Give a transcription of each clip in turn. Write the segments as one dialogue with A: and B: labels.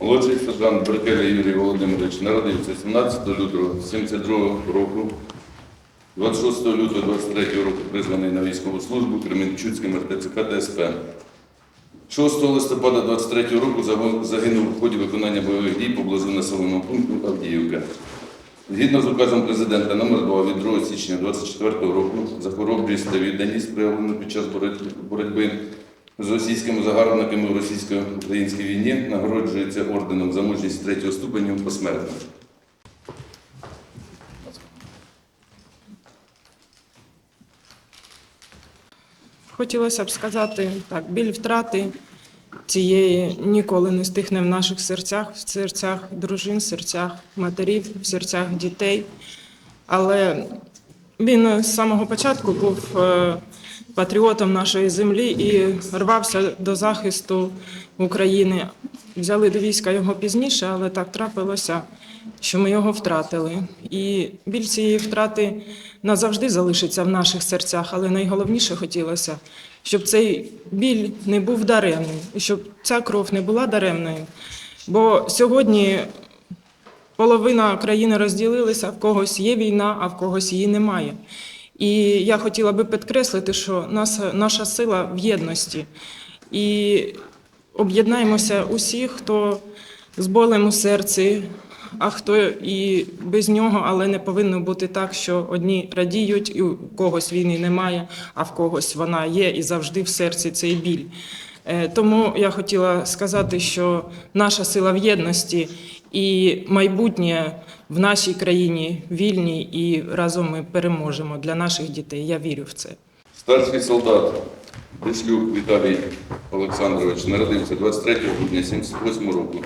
A: Молодший сержант Беркеля Юрій Володимирович народився 17 лютого 72 року. 26 лютого 23 року призваний на військову службу Кременчуцьким РТЦК ДСП. 6 листопада 23 року загинув в ході виконання бойових дій поблизу населеного пункту Авдіївка. Згідно з указом президента номер 2 від 2 січня 24 року за хоробрість та відданість проявлену під час боротьби з російськими загарбниками у російсько-українській війні нагороджується орденом за мужність третього ступеню посмертно.
B: Хотілося б сказати так, біль втрати цієї ніколи не стихне в наших серцях, в серцях дружин, в серцях матерів, в серцях дітей. Але він з самого початку був е, патріотом нашої землі і рвався до захисту України. Взяли до війська його пізніше, але так трапилося, що ми його втратили. І біль цієї втрати назавжди залишиться в наших серцях, але найголовніше хотілося, щоб цей біль не був даремним, і щоб ця кров не була даремною. Бо сьогодні половина країни розділилися, в когось є війна, а в когось її немає. І я хотіла би підкреслити, що наша, наша сила в єдності. І об'єднаємося усі, хто з болем у серці, а хто і без нього, але не повинно бути так, що одні радіють, і у когось війни немає, а в когось вона є і завжди в серці цей біль. Е, Тому я хотіла сказати, що наша сила в єдності і майбутнє в нашій країні вільній, і разом ми переможемо для наших дітей. Я вірю в це.
A: Старший солдат Дешлюк Віталій Олександрович народився 23 грудня 78 року.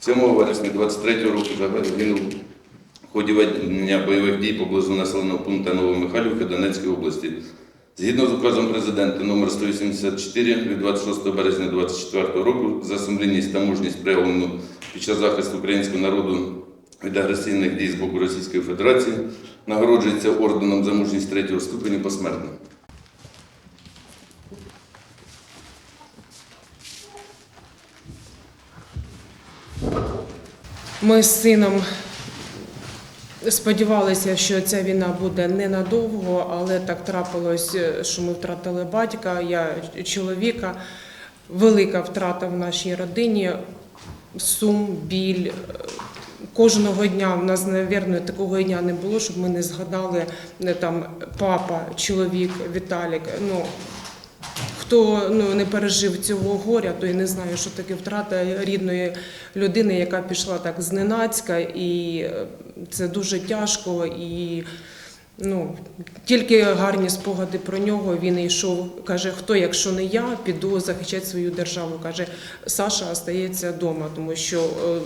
A: 7 вересня 23 року загинув в ході ведення бойових дій поблизу населеного пункту Новомихайлівка Донецької області. Згідно з указом президента номер 184 від 26 березня 24 року за сумлінність та мужність проявлену під час захисту українського народу від агресивних дій з боку Російської Федерації нагороджується орденом за мужність третього ступеню посмертно.
C: Ми з сином сподівалися, що ця війна буде ненадовго, але так трапилось, що ми втратили батька, я чоловіка. Велика втрата в нашій родині, сум, біль. Кожного дня в нас, мабуть, такого дня не було, щоб ми не згадали не, там папа, чоловік, Віталік. Ну, Хто ну, не пережив цього горя, той не знає, що таке втрата рідної людини, яка пішла так зненацька, і е, це дуже тяжко. І ну, тільки гарні спогади про нього. Він йшов, каже, хто, якщо не я, піду захищати свою державу. Каже, Саша остається вдома, тому що е,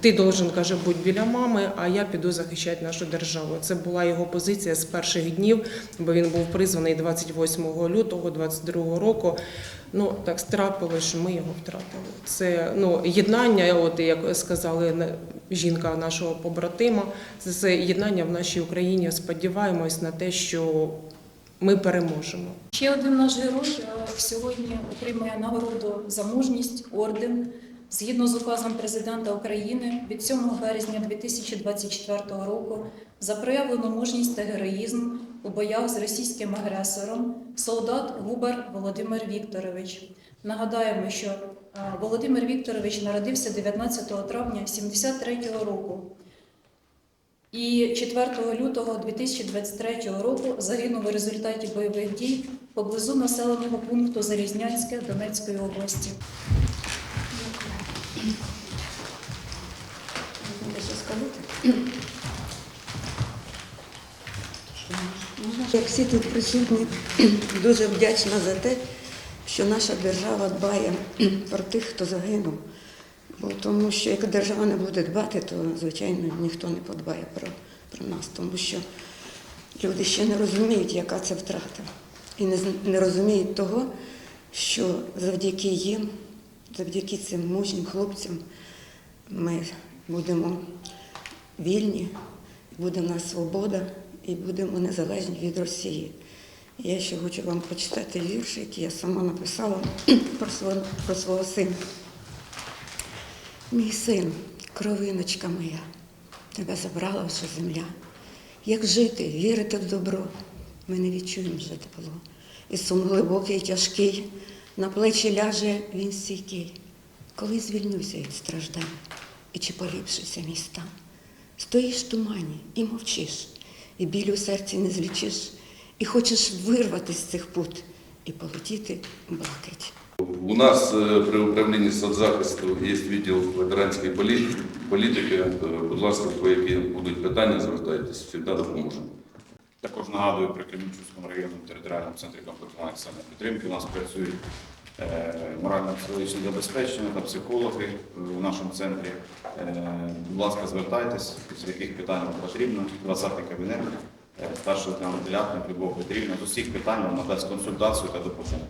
C: ти должен, каже, бути біля мами, а я піду захищати нашу державу. Це була його позиція з перших днів, бо він був призваний 28 лютого 22 року. Ну так трапилось, що ми його втратили. Це ну єднання, от як сказали жінка нашого побратима, З єднання в нашій Україні. Сподіваємось на те, що ми переможемо.
D: Ще один наш герой е, сьогодні отримує нагороду за мужність орден згідно з указом президента України від 7 березня 2024 року за проявлену мужність та героїзм у боях з російським агресором солдат Губар Володимир Вікторович. Нагадаємо, що Володимир Вікторович народився 19 травня 73 року. І 4 лютого 2023 року загинув у результаті бойових дій поблизу населеного пункту Залізнянське Донецької області.
E: Як всі тут присутні, дуже вдячна за те, що наша держава дбає про тих, хто загинув. Бо тому що як держава не буде дбати, то звичайно ніхто не подбає про, про нас, тому що люди ще не розуміють, яка це втрата. І не, не розуміють того, що завдяки їм, завдяки цим мужнім хлопцям, ми будемо вільні, буде в нас свобода і будемо незалежні від Росії. Я ще хочу вам почитати вірш, який я сама написала про свого, про свого сина. Мій син, кровиночка моя, тебе забрала вже земля. Як жити, вірити в добро, ми не відчуємо вже тепло. І сум глибокий, тяжкий, на плечі ляже він стійкий. Коли звільнюся від страждань, і чи поліпшиться мій стан? Стоїш в тумані і мовчиш, і біль у серці не злічиш, і хочеш вирватися з цих пут і полетіти в блакить.
A: У нас е, при управлінні соцзахисту є відділ ветеранської політики. Е, Будь ласка, по які будуть питання, звертайтесь, завжди допоможемо.
F: Також нагадую, при Кременчуцькому районному територіальному центрі комплектування соціальної підтримки у нас працюють е, морально-психологічне забезпечення та психологи е, у нашому центрі. Е, Будь ласка, звертайтесь, з яких питань вам потрібно. 20-й кабінет, е, старший лейтенант Делятник Любов Петрівна. З усіх питань вам надасть консультацію та допомогу.